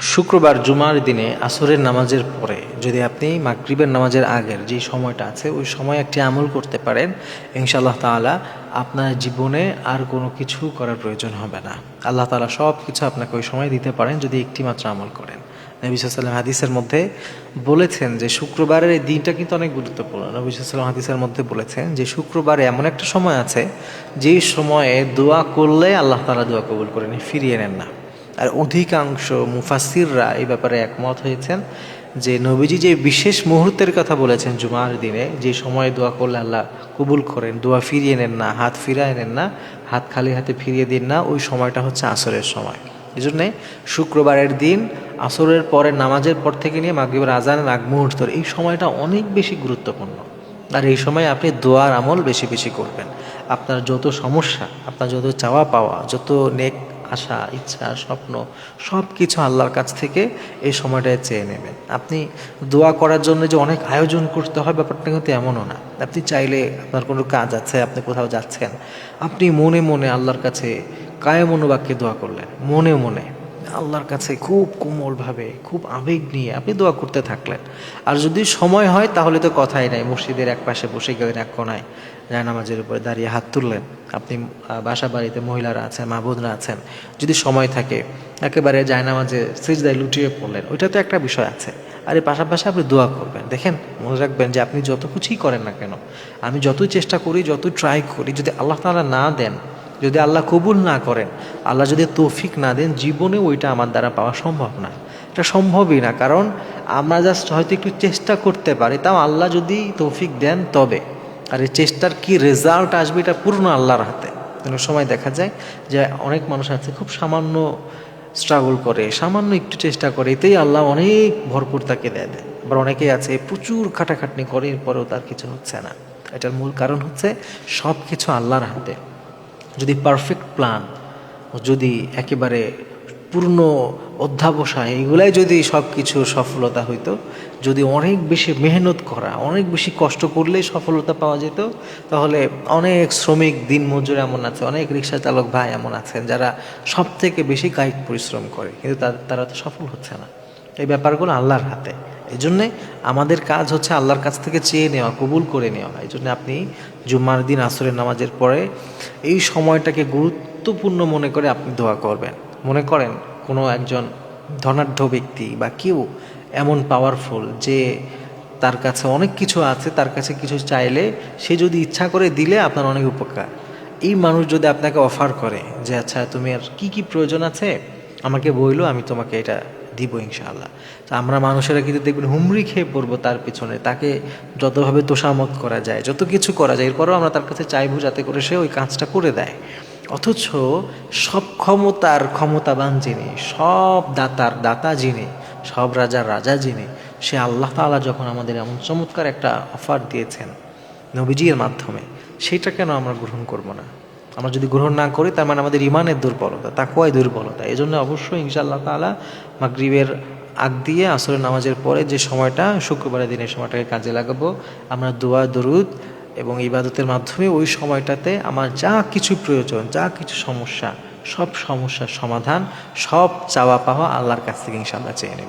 শুক্রবার জুমার দিনে আসরের নামাজের পরে যদি আপনি মাগরিবের নামাজের আগের যে সময়টা আছে, ওই সময় একটি আমল করতে পারেন, ইনশাআল্লাহ তাআলা আপনার জীবনে আর কোনো কিছু করার প্রয়োজন হবে না। আল্লাহ তাআলা সব কিছু আপনাকে ওই সময় দিতে পারেন যদি একটি মাত্র আমল করেন। নবী সাল্লাম হাদিসের মধ্যে বলেছেন যে শুক্রবারের এই দিনটা কিন্তু অনেক গুরুত্বপূর্ণ। নবী সাল্লাম হাদিসের মধ্যে বলেছেন যে শুক্রবারে এমন একটা সময় আছে যেই সময়ে দোয়া করলে আল্লাহ তালা দোয়া কবুল করেন ফিরিয়ে নেন না। আর অধিকাংশ মুফাসিররা এই ব্যাপারে একমত হয়েছেন যে নবীজি যে বিশেষ মুহূর্তের কথা বলেছেন জুমার দিনে, যে সময়ে দোয়া করলে আল্লাহ কবুল করেন, দোয়া ফিরিয়ে নেন না, হাত ফিরায় নেন না, হাত খালি হাতে ফিরিয়ে দিন না, ওই সময়টা হচ্ছে আসরের সময়। এই জন্যে শুক্রবারের দিন, আসরের পরে, নামাজের পর থেকে নিয়ে মাগরিবের আজানের আগ মুহূর্ত, এই সময়টা অনেক বেশি গুরুত্বপূর্ণ। আর এই সময় আপনি দোয়ার আমল বেশি বেশি করবেন। আপনার যত সমস্যা, আপনার যত চাওয়া পাওয়া, যত নেক আশা, ইচ্ছা, স্বপ্ন সব কিছু আল্লাহর কাছ থেকে এই সময়টায় চেয়ে নেবেন। আপনি দোয়া করার জন্য যে অনেক আয়োজন করতে হয়, ব্যাপারটা কিন্তু এমনও না। আপনি চাইলে আপনার কোনো কাজ আছে, আপনি কোথাও যাচ্ছেন, আপনি মনে মনে আল্লাহর কাছে কায়ে মনোবাক্যে দোয়া করলেন। মনে মনে আল্লাহর কাছে খুব কোমলভাবে, খুব আবেগ নিয়ে আপনি দোয়া করতে থাকলেন। আর যদি সময় হয়, তাহলে তো কথাই নাই, মসজিদের এক পাশে বসে গেলেন এক কোনায়। নামাজের উপরে দাঁড়িয়ে হাত তুললেন, আপনি বাসা বাড়িতে মহিলারা আছেন মা বোনরা আছেন, যদি সময় থাকে, একেবারে জায়নামাজে সিজদায় লুটিয়ে পড়লেন, ওইটা তো একটা বিষয় আছে। আর এর পাশাপাশি আপনি দোয়া করবেন। দেখেন, মনে রাখবেন যে আপনি যত কিছুই করেন না কেন, আমি যতই চেষ্টা করি, যতই ট্রাই করি, যদি আল্লাহ তাআলা না দেন, যদি আল্লাহ কবুল না করেন, আল্লাহ যদি তৌফিক না দেন, জীবনে ওইটা আমার দ্বারা পাওয়া সম্ভব না। এটা সম্ভবই না, কারণ আমরা জাস্ট হয়তো একটু চেষ্টা করতে পারি, তাও আল্লাহ যদি তৌফিক দেন, তবে। আর এই চেষ্টার কি রেজাল্ট আসবে এটা পূর্ণ আল্লাহর হাতে? অনেক সময় দেখা যায় যে অনেক মানুষ আছে, খুব সামান্য স্ট্রাগল করে, সামান্য একটু চেষ্টা করে, এতেই আল্লাহ অনেক ভরপুর তাকে দেয় দেয়। আবার অনেকেই আছে, প্রচুর খাটাখাটনি করে, এরপরেও তার কিছু হচ্ছে না। এটার মূল কারণ হচ্ছে সব কিছু আল্লাহর হাতে। যদি পারফেক্ট প্ল্যান যদি একেবারে পূর্ণ অধ্যাবসায়, এগুলাই যদি সব কিছু সফলতা হইতো, যদি অনেক বেশি মেহনত করা, অনেক বেশি কষ্ট করলেই সফলতা পাওয়া যেত, তাহলে অনেক শ্রমিক দিন মজুর এমন আছে, অনেক রিক্সা চালক ভাই এমন আছেন, যারা সব থেকে বেশি কায়িক পরিশ্রম করে, কিন্তু তারা তো সফল হচ্ছে না। এই ব্যাপারগুলো আল্লাহর হাতে। এই জন্যে আমাদের কাজ হচ্ছে আল্লাহর কাছ থেকে চেয়ে নেওয়া, কবুল করে নেওয়া। এই জন্য আপনি জুম্মার দিন, আসরের নামাজের পরে এই সময়টাকে গুরুত্বপূর্ণ মনে করে আপনি দোয়া করবেন। মনে করেন কোনো একজন ধনাঢ্য ব্যক্তি বা কেউ এমন পাওয়ারফুল যে তার কাছে অনেক কিছু আছে, তার কাছে কিছু চাইলে সে যদি ইচ্ছা করে দিলে আপনার অনেক উপকার। এই মানুষ যদি আপনাকে অফার করে যে আচ্ছা তুমি আর কী কী প্রয়োজন আছে? আমাকে বইলো, আমি তোমাকে এটা দিব ইনশাআল্লাহ। তো আমরা মানুষেরা কিন্তু দেখবেন হুমড়ি খেয়ে পড়ব তার পিছনে। তাকে যতভাবে তোষামত করা যায়, যত কিছু করা যায়, এরপরেও আমরা তার কাছে চাইব যাতে করে সে ওই কাজটা করে দেয়। অথচ সব ক্ষমতার ক্ষমতাবান যিনি, সব দাতার দাতা যিনি, সব রাজার রাজা যিনি, সে আল্লাহ তাআলা যখন আমাদের এমন চমৎকার একটা অফার দিয়েছেন নবীজির মাধ্যমে, সেটা কেন আমরা গ্রহণ করব না? আমরা যদি গ্রহণ না করি, তার মানে আমাদের ইমানের দুর্বলতা তাকুয়াই দুর্বলতা এই জন্য অবশ্যই ইনশাআল্লাহ তাআলা মাগরিবের আগ দিয়ে আসলে নামাজের পরে যে সময়টা, শুক্রবারের দিনের সময়টাকে কাজে লাগাবো। আমরা দোয়া, দরুদ এবং ইবাদতের মাধ্যমে ওই সময়টাতে আমার যা কিছু প্রয়োজন, যা কিছু সমস্যা, সব সমস্যার সমাধান, সব চাওয়া পাওয়া আল্লাহর কাছ থেকে ইনশাল্লাহ চেয়ে নেব।